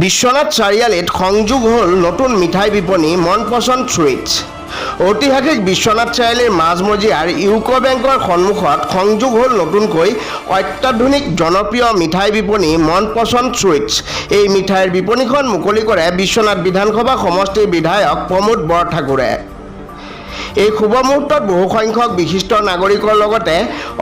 বিশ্বনাথ চাৰিআলিত সংযোগ হ'ল নতুন মিঠাই বিপণী মন পচন্দ সুইটছ ঐতিহাসিক বিশ্বনাথ চাৰিআলিৰ মাজমজিয়াৰ ইউকো বেংকৰ সন্মুখত সংযোগ হ'ল নতুনকৈ অত্যাধুনিক জনপ্ৰিয় মিঠাই বিপণী মন পচন্দ সুইটছ এই মিঠাইৰ বিপণীখন মুকলি কৰে বিশ্বনাথ বিধানসভা সমষ্টিৰ বিধায়ক প্ৰমোদ বৰঠাকুৰে। এই শুভ মুহূৰ্তত বহুসংখ্যক বিশিষ্ট নাগৰিকৰ লগতে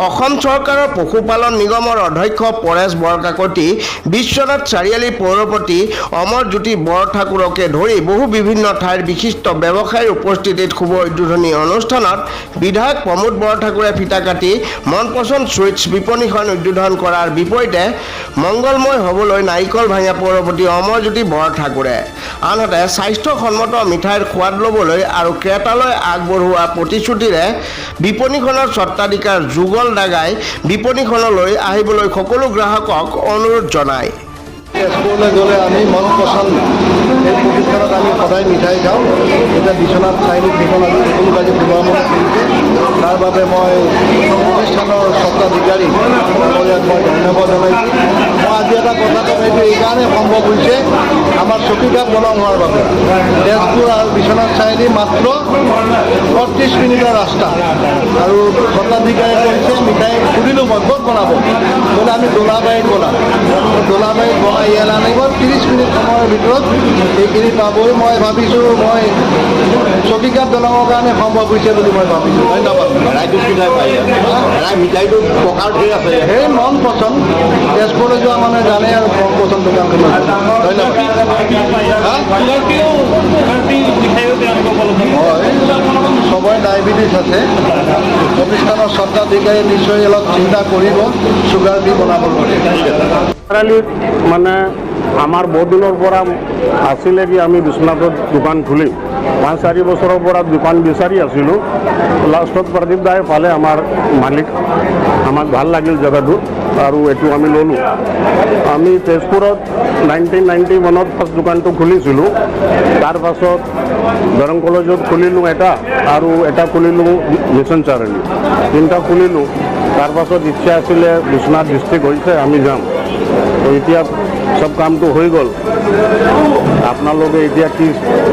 অসম চৰকাৰৰ পশুপালন নিগমৰ অধ্যক্ষ পৰেশ বৰকাকতি, বিশ্বনাথ চাৰিআলিৰ পৌৰপতি অমৰজ্যোতি বৰঠাকুৰকে ধৰি বহু বিভিন্ন ঠাইৰ বিশিষ্ট ব্যৱসায়ীৰ উপস্থিতিত শুভ উদ্বোধনী অনুষ্ঠানত বিধায়ক প্ৰমোদ বৰঠাকুৰে ফিতা কাটি মন পচন্দ বিপণীখন উদ্বোধন কৰাৰ বিপৰীতে মংগলময় হ'বলৈ নাৰিকল ভাঙা পৌৰপতি অমৰজ্যোতি বৰঠাকুৰে। আনহাতে স্বাস্থ্যসন্মত মিঠাইৰ সোৱাদ ল'বলৈ আৰু ক্ৰেতালৈ আগবঢ়োৱা প্ৰতিশ্ৰুতিৰে বিপণীখনৰ স্বত্বাধিকাৰ যুগল দাগাই বিপণীখনলৈ আহিবলৈ সকলো গ্ৰাহকক অনুৰোধ জনায়। তেজপুৰলৈ গ'লে আমি মন পচন্দ। এই প্ৰতিষ্ঠানত আমি সদায় মিঠাই খাওঁ। এতিয়া বিশ্বনাথ চাৰিআলিত সেইখন আজি সকলো কালি শুভাৰম্ভ কৰিছে তাৰ বাবে মই প্ৰতিষ্ঠানৰ স্বত্বাধিকাৰী। মই ধন্যবাদ জনাইছোঁ। আজি এটা কথা ক'ম এইটো এইকাৰণে সম্ভৱ হৈছে আমাৰ চকীঘাট দলং হোৱাৰ বাবে তেজপুৰ আৰু বিশ্বনাথ চাৰিআলি মাত্ৰ পঁয়ত্ৰিছ মিনিটৰ ৰাস্তা আৰু স্বত্বাধিকাৰীয়ে কৈছে, মিঠাই সুধিলোঁ মই, ক'ত বনাব? বোলে, আমি দোলাবাৰীত বনাম। দোলাবাৰীত বনাই ইয়ালৈ আনিব ত্ৰিছ মিনিট সময়ৰ ভিতৰত এইখিনি পাবই মই ভাবিছোঁ মই চকীঘাট দলঙৰ কাৰণে সম্ভৱ হৈছে বুলি মই ভাবিছোঁ। ধন্যবাদ। মিঠাইটো প্ৰকাৰ ধেৰ আছে। সেই মন পচন্দ। তেজপুৰলৈ যোৱা মানুহে জানে আৰু মন পচন্দ দোকানখন ধন্যবাদ? হয়। চবৰে ডায়েবেটিছ আছে। প্ৰতিষ্ঠানৰ স্বত্বাধিকাৰী নিশ্চয় অলপ চিন্তা কৰিব চুগাৰ ফ্ৰী বনাবলৈ চাৰিআলিত মানে আমাৰ বহুদিনৰ পৰা আছিলে কি আমি বিশ্বনাথত দোকান খুলিম। পাঁচ, চাৰি বছৰৰ পৰা দোকান বিচাৰি আছিলোঁ। লাষ্টত প্ৰদীপ দাই পালে আমাৰ মালিক, আমাক ভালো লাগিল জেগাটো আৰু এইটো আমি ল'লোঁ। আমি তেজপুৰত নাইনটিন নাইণ্টি ওৱানত ফাৰ্ষ্ট দোকানটো খুলিছিলোঁ। তাৰপাছত দৰং কলেজত খুলিলোঁ এটা আৰু এটা খুলিলোঁ মিছন চাৰিআলি। তিনিটা খুলিলোঁ। তাৰপাছত ইচ্ছা আছিলে বিশ্বনাথ ডিষ্ট্ৰিক্ট হৈছে, আমি যাম। তো এতিয়া চব কামটো হৈ গ'ল। আপোনালোকে এতিয়া কি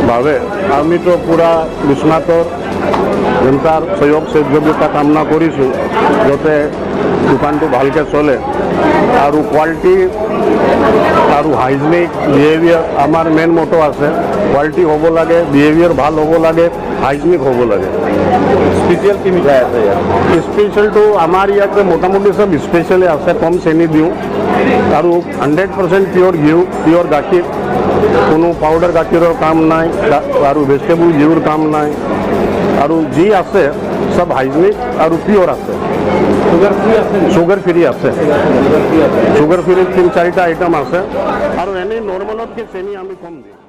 ভাবে? আমিতো পূৰা বিশ্বনাথৰ জনতাৰ সহযোগ সহযোগিতা কামনা কৰিছোঁ যাতে দোকানটো ভালকৈ চলে। আৰু কোৱালিটি আৰু হাইজেনিক বিহেভিয়াৰ আমাৰ মেইন মটো আছে। কোৱালিটি হ'ব লাগে বিহেভিয়াৰ ভালো হ'ব লাগে হাইজেনিক হ'ব লাগে। স্পেচিয়েল কি মিঠাই আছে ইয়াত? স্পেচিয়েলটো আমাৰ ইয়াতে মোটামুটি চব স্পেচিয়েলি আছে কম চেনি দিওঁ। আৰু হাণ্ড্ৰেড পাৰ্চেণ্ট পিয়ৰ ঘিউ পিয়ৰ গাখীৰ। কোনো পাউডাৰ গাখীৰৰ কাম নাই আৰু ভেজিটেবল ঘিউৰ কাম নাই। আৰু যি আছে চব হাইজেনিক আৰু পিয়ৰ আছে। চুগাৰ ফ্ৰী আছে? চুগাৰ ফ্ৰী তিনি চাৰিটা আইটেম আছে। আৰু এনেই নৰ্মেলতকৈ চেনি আমি কম দিওঁ